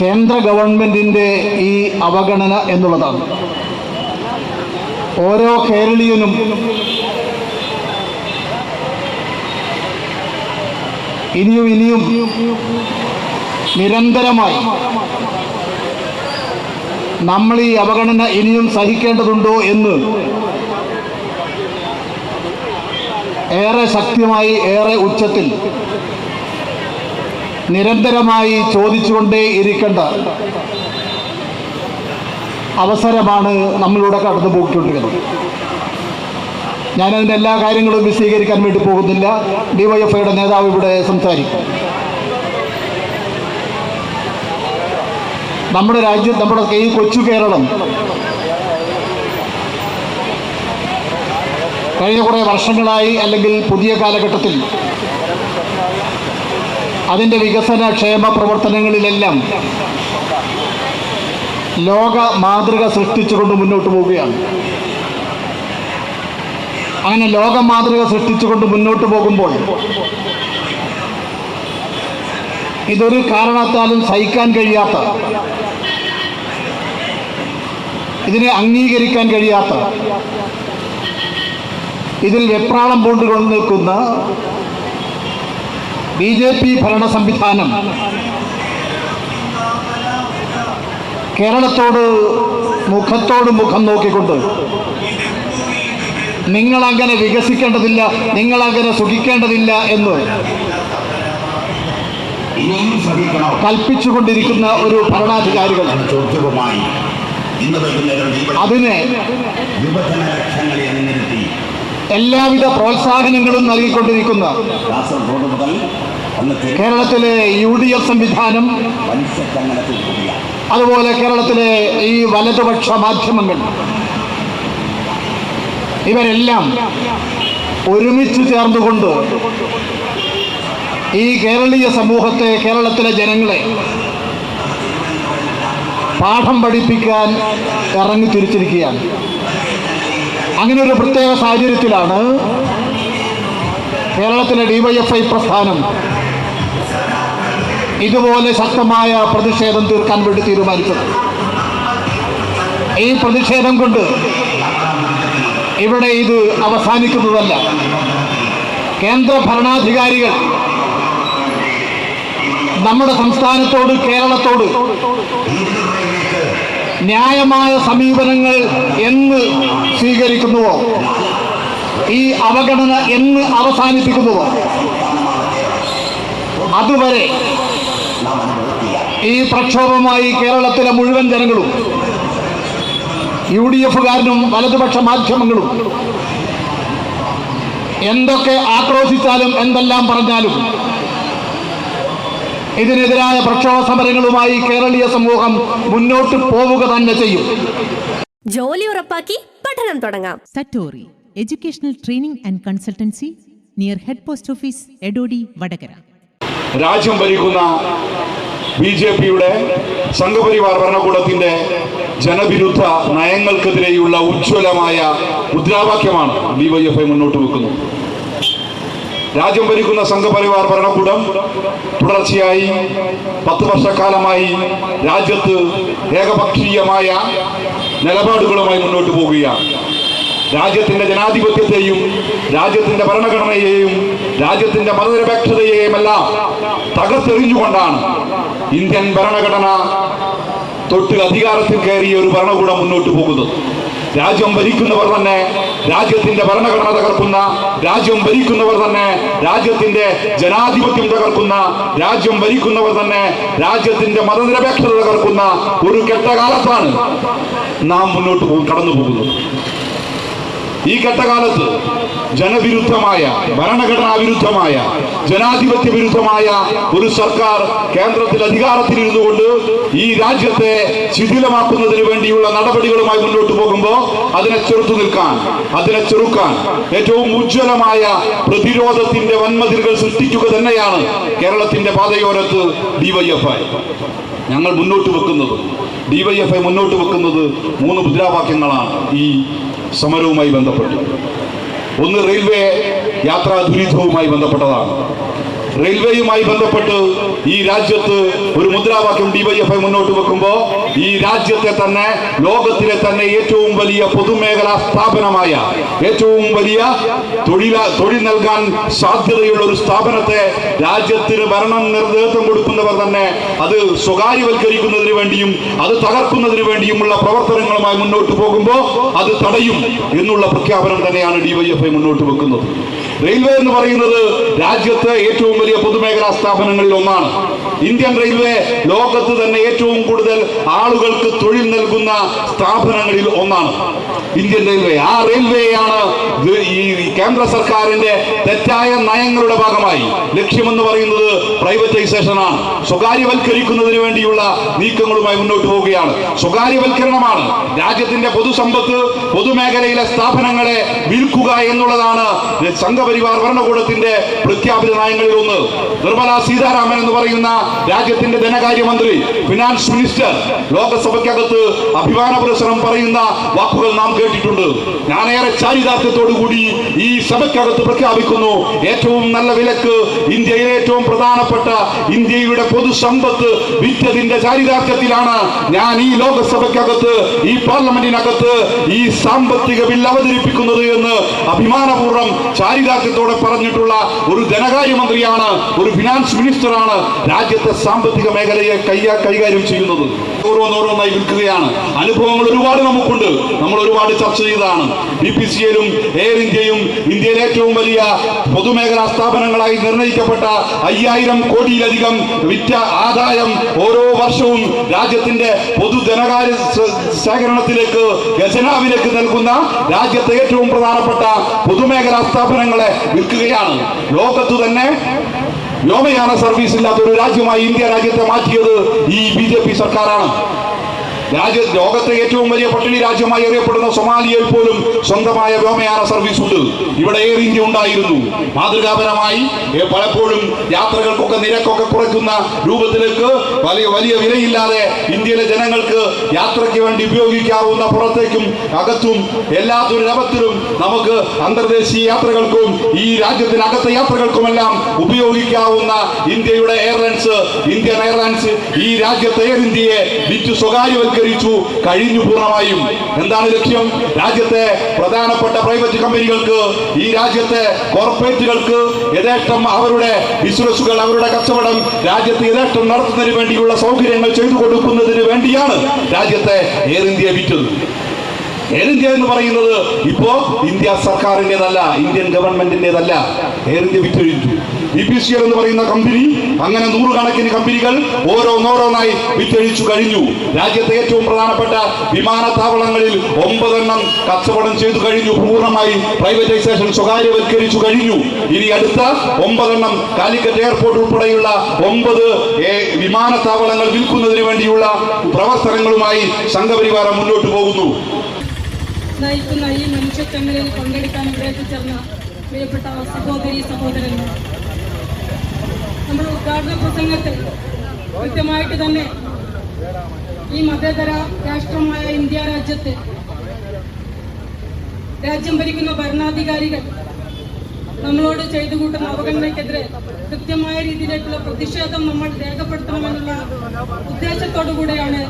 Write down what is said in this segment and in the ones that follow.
കേന്ദ്ര ഗവൺമെന്റിന്റെ ഈ അവഗണന എന്നുള്ളതാണ്. ഓരോ കേരളീയനും ഇനിയും ഇനിയും നിരന്തരമായി നമ്മൾ ഈ അവഗണന ഇനിയും സഹിക്കേണ്ടതുണ്ടോ എന്ന് ഏറെ ശക്തിമായി ഏറെ ഉച്ചത്തിൽ നിരന്തരമായി ചോദിച്ചുകൊണ്ടേ ഇരിക്കേണ്ട അവസരമാണ് നമ്മളിലൂടെ കടന്നു പോയിക്കൊണ്ടിരിക്കുന്നത്. ഞാനതിന്റെ എല്ലാ കാര്യങ്ങളും വിശദീകരിക്കാൻ വേണ്ടി പോകുന്നില്ല. ഡിവൈഎഫ്ഐയുടെ നേതാവ് ഇവിടെ സംസാരിക്കും. നമ്മുടെ രാജ്യം നമ്മുടെ ഈ കൊച്ചു കേരളം കഴിഞ്ഞ കുറേ വർഷങ്ങളായി അല്ലെങ്കിൽ പുതിയ കാലഘട്ടത്തിൽ അതിന്റെ വികസന ക്ഷേമ പ്രവർത്തനങ്ങളിലെല്ലാം ലോക മാതൃക സൃഷ്ടിച്ചുകൊണ്ട് മുന്നോട്ട് പോവുകയാണ്. അങ്ങനെ ലോക മാതൃക സൃഷ്ടിച്ചുകൊണ്ട് മുന്നോട്ട് പോകുമ്പോൾ ഇതൊരു കാരണത്താലും സഹിക്കാൻ കഴിയാത്ത ഇതിനെ അംഗീകരിക്കാൻ കഴിയാത്ത ഇതിൽ വെപ്രാളം പൂണ്ടുകൊണ്ട് നിൽക്കുന്ന ബി ജെ പി ഭരണ സംവിധാനം. കേരളത്തോട് മുഖത്തോട് മുഖം നോക്കിക്കൊണ്ട് നിങ്ങളങ്ങനെ വികസിക്കേണ്ടതില്ല നിങ്ങളങ്ങനെ സുഖിക്കേണ്ടതില്ല എന്ന് കൽപ്പിച്ചുകൊണ്ടിരിക്കുന്ന ഒരു ഭരണാധികാരികൾ അതിനെ എല്ലാവിധ പ്രോത്സാഹനങ്ങളും നൽകിക്കൊണ്ടിരിക്കുന്ന കേരളത്തിലെ യു ഡി എഫ് സംവിധാനം അതുപോലെ കേരളത്തിലെ ഈ വലതുപക്ഷ മാധ്യമങ്ങൾ ഇവരെല്ലാം ഒരുമിച്ച് ചേർന്നുകൊണ്ട് ഈ കേരളീയ സമൂഹത്തെ കേരളത്തിലെ ജനങ്ങളെ പാഠം പഠിപ്പിക്കാൻ ഇറങ്ങി തിരിച്ചിരിക്കുകയാണ്. അങ്ങനെ ഒരു പ്രത്യേക സാഹചര്യത്തിലാണ് കേരളത്തിലെ ഡിവൈഎഫ്ഐ പ്രസ്ഥാനം ഇതുപോലെ ശക്തമായ പ്രതിഷേധം തീർക്കാൻ വേണ്ടി തീരുമാനിച്ചത് ഈ പ്രതിഷേധം കൊണ്ട് ഇവിടെ ഇത് അവസാനിക്കുന്നതല്ല. കേന്ദ്ര ഭരണാധികാരികൾ നമ്മുടെ സംസ്ഥാനത്തോട് കേരളത്തോട് ന്യായമായ സമീപനങ്ങൾ എന്ന് സ്വീകരിക്കുന്നുവോ? ഈ അവഗണന എന്ന് അവസാനിപ്പിക്കുന്നുവോ? അതുവരെ ഈ പ്രക്ഷോഭമായി കേരളത്തിലെ മുഴുവൻ ജനങ്ങളും യു ഡി എഫുകാരനും വലതുപക്ഷ മാധ്യമങ്ങളും എന്തൊക്കെ ആക്രോശിച്ചാലും എന്തെല്ലാം പറഞ്ഞാലും ഇതിനെതിരായ പ്രക്ഷോഭ സമരങ്ങളുമായി കേരളീയ സമൂഹം മുന്നോട്ട് പോവുക തന്നെ ചെയ്യും. ജോലി ഉറപ്പാക്കി പഠനം തുടങ്ങാം. Satori educational training and consultancy near head post office Edodi Vadagara. രാജ്യം ഭരിക്കുന്ന ബി ജെ പിയുടെ സംഘപരിവാർ ഭരണകൂടത്തിന്റെ ജനവിരുദ്ധ നയങ്ങൾക്കെതിരെയുള്ള ഉജ്ജ്വലമായ മുദ്രാവാക്യമാണ് ഡിവൈഎഫ്ഐ മുന്നോട്ട് വെക്കുന്നത്. രാജ്യം ഭരിക്കുന്ന സംഘപരിവാർ ഭരണകൂടം തുടർച്ചയായി പത്ത് വർഷക്കാലമായി രാജ്യത്ത് ഏകപക്ഷീയമായ നിലപാടുകളുമായി മുന്നോട്ട് പോവുകയാണ് രാജ്യത്തിന്റെ ജനാധിപത്യത്തെയും രാജ്യത്തിന്റെ ഭരണഘടനയെയും രാജ്യത്തിന്റെ മതനിരപേക്ഷതയെയും എല്ലാം തകർത്തെറിഞ്ഞുകൊണ്ടാണ് ഇന്ത്യൻ ഭരണഘടന തൊട്ട് അധികാരത്തിൽ കയറിയ ഒരു ഭരണകൂടം മുന്നോട്ട് പോകുന്നത്. രാജ്യം ഭരിക്കുന്നവർ തന്നെ രാജ്യത്തിന്റെ ഭരണഘടന തകർക്കുന്ന രാജ്യം ഭരിക്കുന്നവർ തന്നെ രാജ്യത്തിന്റെ ജനാധിപത്യം തകർക്കുന്ന രാജ്യം ഭരിക്കുന്നവർ തന്നെ രാജ്യത്തിന്റെ മതനിരപേക്ഷത തകർക്കുന്ന ഒരു കെട്ടകാലത്താണ് നാം മുന്നോട്ട് കടന്നു പോകുന്നത് ഈ ഘട്ടകാലത്ത് ജനവിരുദ്ധമായ ഭരണഘടനാ വിരുദ്ധമായ ജനാധിപത്യ വിരുദ്ധമായ ഒരു സർക്കാർ കേന്ദ്രത്തിൽ അധികാരത്തിലിരുന്നു കൊണ്ട് ഈ രാജ്യത്തെ ശിഥിലമാക്കുന്നതിന് വേണ്ടിയുള്ള നടപടികളുമായി മുന്നോട്ട് പോകുമ്പോൾ അതിനെ ചെറുത്തു നിൽക്കാൻ അതിനെ ചെറുക്കാൻ ഏറ്റവും ഉജ്ജ്വലമായ പ്രതിരോധത്തിന്റെ വന്മതിലുകൾ സൃഷ്ടിക്കുക തന്നെയാണ് കേരളത്തിന്റെ പാതയോരത്ത് ഡിവൈഎഫ്ഐ ഞങ്ങൾ മുന്നോട്ട് വെക്കുന്നത് ഡിവൈഎഫ്ഐ മുന്നോട്ട് വെക്കുന്നത് മൂന്ന് മുദ്രാവാക്യങ്ങളാണ്. ഈ സമരവുമായി ബന്ധപ്പെട്ടു. ഒന്ന് റെയിൽവേ യാത്രാ ദുരിതവുമായി ബന്ധപ്പെട്ടതാണ്. റെയിൽവേയുമായി ബന്ധപ്പെട്ട് ഈ രാജ്യത്ത് ഒരു മുദ്രാവാക്യം ഡിവൈഎഫ്ഐ മുന്നോട്ട് വെക്കുമ്പോൾ ഈ രാജ്യത്തെ തന്നെ ലോകത്തിലെ തന്നെ ഏറ്റവും വലിയ പൊതുമേഖലാ സ്ഥാപനമായ ഏറ്റവും വലിയ തൊഴില തൊഴിൽ നൽകാൻ സാധ്യതയുള്ള ഒരു സ്ഥാപനത്തെ രാജ്യത്തിന് ഭരണം നേതൃത്വം കൊടുക്കുന്നവർ തന്നെ അത് സ്വകാര്യവൽക്കരിക്കുന്നതിന് വേണ്ടിയും അത് തകർക്കുന്നതിന് വേണ്ടിയുമുള്ള പ്രവർത്തനങ്ങളുമായി മുന്നോട്ട് പോകുമ്പോൾ അത് തടയും എന്നുള്ള പ്രഖ്യാപനം തന്നെയാണ് ഡിവൈഎഫ്ഐ മുന്നോട്ട് വെക്കുന്നത്. റെയിൽവേ എന്ന് പറയുന്നത് രാജ്യത്തെ ഏറ്റവും വലിയ പൊതുമേഖലാ സ്ഥാപനങ്ങളിൽ ഒന്നാണ്. ഇന്ത്യൻ റെയിൽവേ ലോകത്ത് തന്നെ ഏറ്റവും കൂടുതൽ ആളുകൾക്ക് തൊഴിൽ നൽകുന്ന സ്ഥാപനങ്ങളിൽ ഒന്നാണ്. ഇന്ത്യൻ റെയിൽവേ ആ റെയിൽവേയാണ് ഈ കേന്ദ്ര സർക്കാരിന്റെ തെറ്റായ നയങ്ങളുടെ ഭാഗമായി. ലക്ഷ്യമെന്ന് പറയുന്നത് പ്രൈവറ്റൈസേഷൻ ആണ് സ്വകാര്യവൽക്കരിക്കുന്നതിന് വേണ്ടിയുള്ള നീക്കങ്ങളുമായി മുന്നോട്ട് പോവുകയാണ്. സ്വകാര്യവൽക്കരണമാണ്. രാജ്യത്തിന്റെ പൊതുസമ്പത്ത് പൊതുമേഖലയിലെ സ്ഥാപനങ്ങളെ വിൽക്കുക എന്നുള്ളതാണ് സംഘപരിവാർ ഭരണകൂടത്തിന്റെ പ്രഖ്യാപിത നയങ്ങളിൽ ഒന്ന് നിർമ്മല സീതാരാമൻ എന്ന് പറയുന്ന രാജ്യത്തിന്റെ ധനകാര്യമന്ത്രി ഫിനാൻസ് മിനിസ്റ്റർ ലോകസഭയ്ക്കകത്ത് അഭിമാന പുരസ്സരം പറയുന്ന വാക്കുകൾ നാം കേട്ടിട്ടുണ്ട്. ഞാനേറെ ചാരിതാർത്ഥ്യത്തോടു കൂടി ഈ സഭയ്ക്കകത്ത് പ്രഖ്യാപിക്കുന്നു. ഏറ്റവും നല്ല വിലക്ക് ഇന്ത്യയിലെ ഏറ്റവും പ്രധാനപ്പെട്ട ഇന്ത്യയുടെ പൊതുസമ്പത്ത് വിറ്റതിന്റെ ചാരിതാർത്ഥ്യത്തിലാണ് ഞാൻ ഈ ലോകസഭയ്ക്കകത്ത് ഈ പാർലമെന്റിനകത്ത് ഈ സാമ്പത്തിക ബിൽ അവതരിപ്പിക്കുന്നത് എന്ന് അഭിമാനപൂർവം ചാരിതാർത്ഥ്യത്തോടെ പറഞ്ഞിട്ടുള്ള ഒരു ധനകാര്യമന്ത്രിയാണ് ഒരു ഫിനാൻസ് മിനിസ്റ്ററാണ് രാജ്യത്തെ സാമ്പത്തിക മേഖലയെ കൈകാര്യം ചെയ്യുന്നത്. ഓരോന്നോരോന്നായി വിൽക്കുകയാണ്. അനുഭവങ്ങൾ ഒരുപാട് നമുക്കുണ്ട്. നമ്മൾ ഒരുപാട് ചർച്ച ചെയ്തതാണ്. ബി പി സി എല്ലും എയർ ഇന്ത്യയും ഇന്ത്യയിലെ ഏറ്റവും വലിയ പൊതുമേഖലാ സ്ഥാപനങ്ങളായി നിർണയിക്കപ്പെട്ട അയ്യായിരം കോടിയിലധികം വിറ്റ ആദായം ഓരോ വർഷവും രാജ്യത്തിന്റെ പൊതു ധനകാര്യ ശേഖരണത്തിലേക്ക് ഖജനാവിലേക്ക് നൽകുന്ന രാജ്യത്തെ ഏറ്റവും പ്രധാനപ്പെട്ട പൊതുമേഖലാ സ്ഥാപനങ്ങളെ വിൽക്കുകയാണ്. ലോകത്തു തന്നെ വ്യോമയാന സർവീസ് ഇല്ലാത്ത ഒരു രാജ്യമായി ഇന്ത്യ രാജ്യത്തെ മാറ്റിയത് ഈ ബി സർക്കാരാണ്. രാജ്യ ലോകത്തെ ഏറ്റവും വലിയ പട്ടിണി രാജ്യമായി അറിയപ്പെടുന്ന സൊമാലിയയിൽ പോലും സ്വന്തമായ വ്യോമയാന സർവീസ് ഉണ്ട്. ഇവിടെ എയർ ഇന്ത്യ ഉണ്ടായിരുന്നു. മാതൃകാപരമായി പലപ്പോഴും യാത്രകൾക്കൊക്കെ നിരക്കൊക്കെ കുറയ്ക്കുന്ന രൂപത്തിലേക്ക് വലിയ വലിയ വിലയില്ലാതെ ഇന്ത്യയിലെ ജനങ്ങൾക്ക് യാത്രയ്ക്ക് വേണ്ടി ഉപയോഗിക്കാവുന്ന പുറത്തേക്കും അകത്തും എല്ലാ ദുരവത്തിലും നമുക്ക് അന്തർദേശീയ യാത്രകൾക്കും ഈ രാജ്യത്തിനകത്തെ യാത്രകൾക്കുമെല്ലാം ഉപയോഗിക്കാവുന്ന ഇന്ത്യയുടെ എയർലൈൻസ് ഇന്ത്യൻ എയർലൈൻസ് ഈ രാജ്യത്തെ എയർ ഇന്ത്യയെ വിറ്റ് സ്വകാര്യവൽക്കരിച്ചു കഴിഞ്ഞു പൂർണമായും. എന്താണ് ലക്ഷ്യം? രാജ്യത്തെ പ്രധാനപ്പെട്ട പ്രൈവറ്റ് കമ്പനികൾക്ക് ഈ രാജ്യത്തെ കോർപ്പറേറ്റുകൾക്ക് യഥേഷ്ടം അവരുടെ ബിസിനസ്സുകൾ അവരുടെ കച്ചവടം രാജ്യത്ത് യഥേഷ്ടം നടത്തുന്നതിന് വേണ്ടിയുള്ള സൗകര്യങ്ങൾ ചെയ്തു കൊടുക്കുന്നതിന് വേണ്ടിയാണ് രാജ്യത്തെ എയർ ഇന്ത്യ വിറ്റത്. എയർ ഇന്ത്യ എന്ന് പറയുന്നത്? ഇപ്പോ ഇന്ത്യ സർക്കാരിന്റെതല്ല ഇന്ത്യൻ ഗവൺമെന്റിന്റെതല്ല. എയർ ഇന്ത്യ വിറ്റഴിച്ചു? ഇ പി സി എൽ എന്ന് പറയുന്ന കമ്പനി അങ്ങനെ നൂറുകണക്കിന് കമ്പനികൾ ഓരോന്നോരോന്നായി വിറ്റഴിച്ചു കഴിഞ്ഞു. രാജ്യത്തെ ഏറ്റവും പ്രധാനപ്പെട്ട വിമാനത്താവളങ്ങളിൽ ഒമ്പതെണ്ണം കച്ചവടം ചെയ്തു കഴിഞ്ഞു. പൂർണമായി പ്രൈവറ്റൈസേഷൻ സ്വകാര്യവൽക്കരിച്ചു കഴിഞ്ഞു. ഇനി അടുത്ത ഒമ്പതെണ്ണം കാലിക്കറ്റ് എയർപോർട്ട് ഉൾപ്പെടെയുള്ള ഒമ്പത് വിമാനത്താവളങ്ങൾ വിൽക്കുന്നതിന് വേണ്ടിയുള്ള പ്രവർത്തനങ്ങളുമായി സംഘപരിവാരം മുന്നോട്ട് പോകുന്നു. നയിക്കുന്ന ഈ മനുഷ്യച്ചങ്ങലയിൽ പങ്കെടുക്കാൻ ഇവിടെ എത്തിച്ചേർന്ന പ്രിയപ്പെട്ട സഹോദരി സഹോദരന്മാർ നമ്മുടെ ഉദ്ഘാടന പ്രസംഗത്തിൽ കൃത്യമായിട്ട് തന്നെ ഈ മതേതര രാഷ്ട്രമായ ഇന്ത്യ രാജ്യത്ത് രാജ്യം ഭരിക്കുന്ന ഭരണാധികാരികൾ നമ്മളോട് ചെയ്തു കൂട്ടുന്ന അവഗണനയ്ക്കെതിരെ കൃത്യമായ രീതിയിലേക്കുള്ള പ്രതിഷേധം നമ്മൾ രേഖപ്പെടുത്തണമെന്നുള്ള ഉദ്ദേശത്തോടു കൂടെയാണ്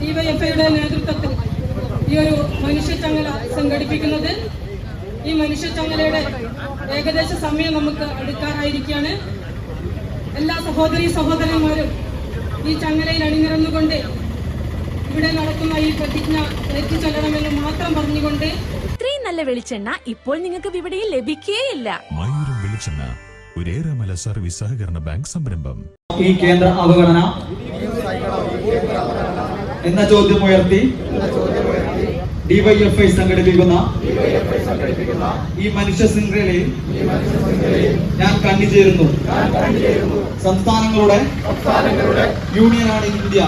ഡിവൈഎഫ്ഐയുടെ നേതൃത്വത്തിൽ ഈ ഒരു മനുഷ്യച്ചങ്ങല സംഘടിപ്പിക്കുന്നത്. ഈ മനുഷ്യച്ചങ്ങലയുടെ ഏകദേശ സമയം നമുക്ക് അടുക്കാറായിരിക്കുകയാണ്. എല്ലാ സഹോദരി സഹോദരന്മാരും ഈ ചങ്ങലയിൽ അണിനിരന്നുകൊണ്ട് ഇവിടെ നടക്കുന്ന ഈ പ്രതിജ്ഞ ഏറ്റുചൊല്ലണമെന്ന് മാത്രം പറഞ്ഞുകൊണ്ട് ഇത്രയും നല്ല വെളിച്ചെണ്ണ ഇപ്പോൾ നിങ്ങൾക്ക് വിപണിയിൽ ലഭിക്കുകയില്ല മയൂരം വെളിച്ചെണ്ണ ഒരേറെമല സർവീസ് സഹകരണ ബാങ്ക് സംരംഭം. ഈ കേന്ദ്ര അവഗണന എന്ന ചോദ്യം ഉയർത്തി ഡിവൈഎഫ്ഐ സംഘടിപ്പിക്കുന്ന ഈ മനുഷ്യ ശൃംഖലയിൽ ഞാൻ കണ്ടുചേരുന്നു സംസ്ഥാനങ്ങളുടെ യൂണിയനാണ് ഇന്ത്യ.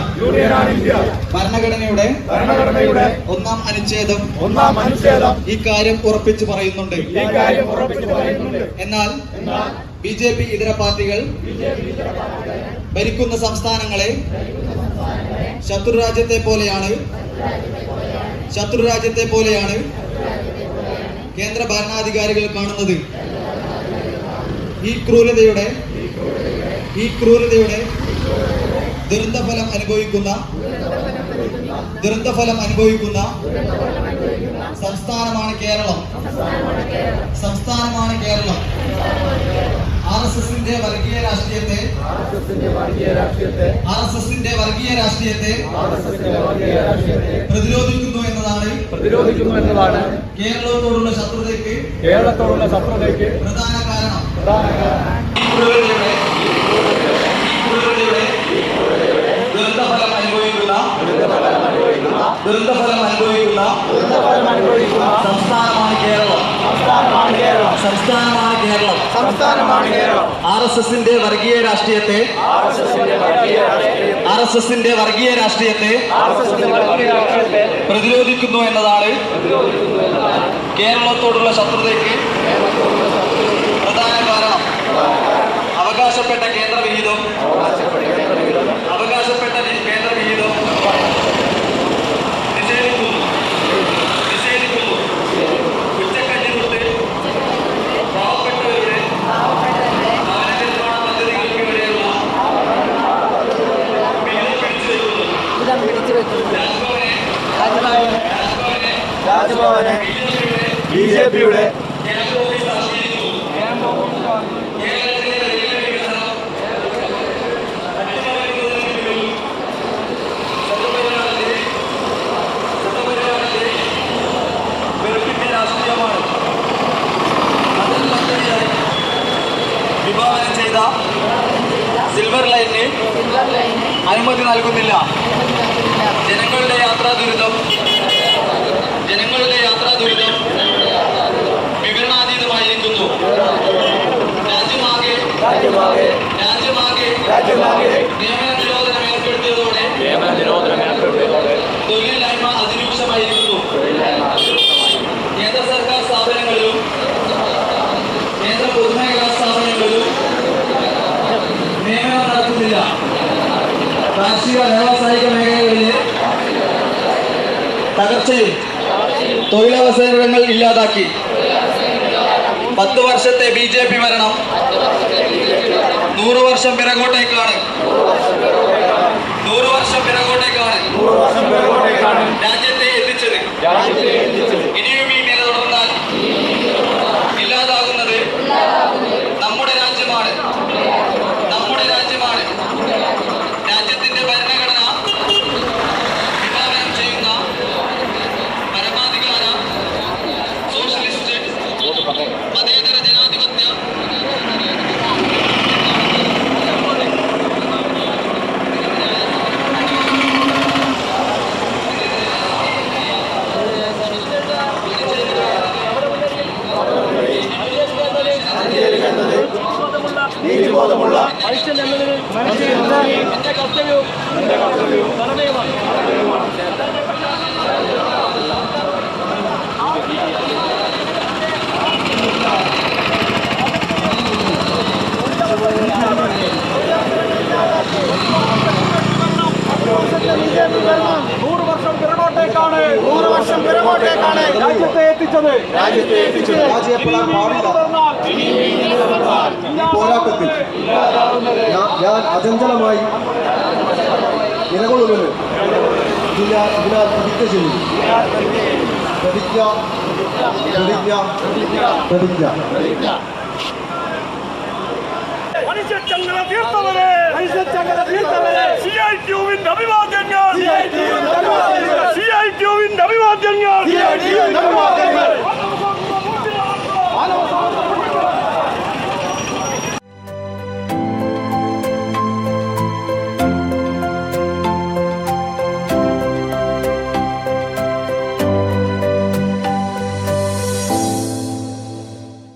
ഭരണഘടനയുടെ ഒന്നാം അനുച്ഛേദം ഒന്നാം അനുച്ഛേദം ഈ കാര്യം ഉറപ്പിച്ചു പറയുന്നുണ്ട്. എന്നാൽ ബി ജെ പി ഇതര പാർട്ടികൾ ഭരിക്കുന്ന സംസ്ഥാനങ്ങളെ ശത്രുരാജ്യത്തെ പോലെയാണ് ശത്രുരാജ്യത്തെ പോലെയാണ് കേന്ദ്ര ഭരണാധികാരികൾ കാണുന്നത്. ഈ ക്രൂരതയുടെ ഈ ക്രൂരതയുടെ ദുരന്തഫലം അനുഭവിക്കുന്ന ദുരന്തഫലം അനുഭവിക്കുന്ന സംസ്ഥാനമാണ് കേരളം. സംസ്ഥാനമാണ് കേരളം. ആർ എസ് എസിന്റെ വർഗീയ രാഷ്ട്രീയത്തെ ആർ എസ് എസിന്റെ വർഗീയ രാഷ്ട്രീയത്തെ പ്രതിരോധിക്കുന്നു എന്നതാണ് പ്രതിരോധിക്കുന്നു എന്നതാണ് കേരളത്തോടുള്ള ശത്രുതയ്ക്ക് കേരളത്തോടുള്ള ശത്രുതയ്ക്ക് പ്രധാന കാരണം. പ്രധാന കാരണം. ഈ ക്രൂരതയുടെ ദുരന്തഫലം അനുഭവിക്കുന്ന ദുരന്തഫലം അനുഭവിക്കുന്ന സംസ്ഥാനമാണ് കേരളം. സംസ്ഥാനമാണ് കേരളം. സംസ്ഥാനമാണ് കേരളം. സംസ്ഥാനമാണ് കേരളം. ആർ എസ് എസിന്റെ വർഗീയ രാഷ്ട്രീയത്തെ ആർ എസ് എസിന്റെ വർഗീയ രാഷ്ട്രീയത്തെ പ്രതിരോധിക്കുന്നു എന്നതാണ് കേരളത്തോടുള്ള ശത്രുതയ്ക്ക് പ്രധാന കാരണം. അവകാശപ്പെട്ട കേന്ദ്ര വിഹിതം അവകാശപ്പെട്ട കേന്ദ്ര വിഹിതം നിഷേധിക്കുന്നു. രാജ്ഭവനെ ബി ജെ പിയുടെ വിഭാവനം ചെയ്ത സിൽവർ ലൈനിന് അനുമതി നൽകുന്നില്ല. ജനങ്ങളുടെ യാത്രാ ദുരിതം ജനങ്ങളുടെ യാത്രാ ദുരിതം വിവരണാതീതമായിരിക്കുന്നു. രാജ്യമാകെ രാജ്യമാകെ രാജ്യമാകെ രാജ്യമാകെ നിയമന നിരോധനം ഏർപ്പെടുത്തിയതോടെ നിയമനിരോധനം ഏർപ്പെടുത്തിയതോടെ തൊഴിലില്ലായ്മ അതിരൂക്ഷമായിരിക്കുന്നു. കേന്ദ്ര സർക്കാർ സ്ഥാപനങ്ങളിലും കേന്ദ്ര പൊതുമേഖലാ സ്ഥാപനങ്ങളിലും നിയമനം നടക്കുന്നില്ല കാർഷിക വ്യാവസായിക മേഖലകളിലെ തകർച്ചയും തൊഴിലവസരങ്ങൾ ഇല്ലാതാക്കി. പത്ത് വർഷത്തെ ബി ജെ പി ഭരണം. നൂറ് വർഷം പിറകോട്ടേക്കാണ്. നൂറ് വർഷം പിറകോട്ടേക്കാണ്. രാജ്യത്തെ എത്തിച്ചത് രാജ്യത്തെ എത്തിച്ചത് ഇനിയും ഈ നില തുടർന്നാൽ ഇല്ലാതാകുന്നത് നമ്മുടെ രാജ്യമാണ് നമ്മുടെ രാജ്യമാണ് രാജ്യത്തിന്റെ ഭരണഘടന വിഭാവനം ചെയ്യുന്ന പരമാധികാര സോഷ്യലിസ്റ്റ് മതേതര ജനാധിപത്യ നീതിബോധമുള്ള നൂറ് വർഷം പിറകോട്ടേക്കാണ് നൂറ് വർഷം പിറകോട്ടേക്കാണ് രാജ്യത്തെ എത്തിച്ചത് രാജ്യത്തെ എത്തിച്ചത് പോരാട്ടത്തിൽ ഞാൻ- ഞാൻ അചഞ്ചലമായി നിലകൊള്ളുമെന്ന് ഇതിനാൽ ഇതിനാൽ പ്രതിജ്ഞ ചെയ്യുന്നു. പ്രതിജ്ഞ പ്രതിജ്ഞ പ്രതിജ്ഞ. മനുഷ്യച്ചങ്ങല തീർത്തവരെ മനുഷ്യച്ചങ്ങല തീർത്തവരെ സി ഐ ടിയുവിന്റെ അഭിവാദ്യങ്ങൾ. Maddenler! Diğer diğer maddenler! Anamızın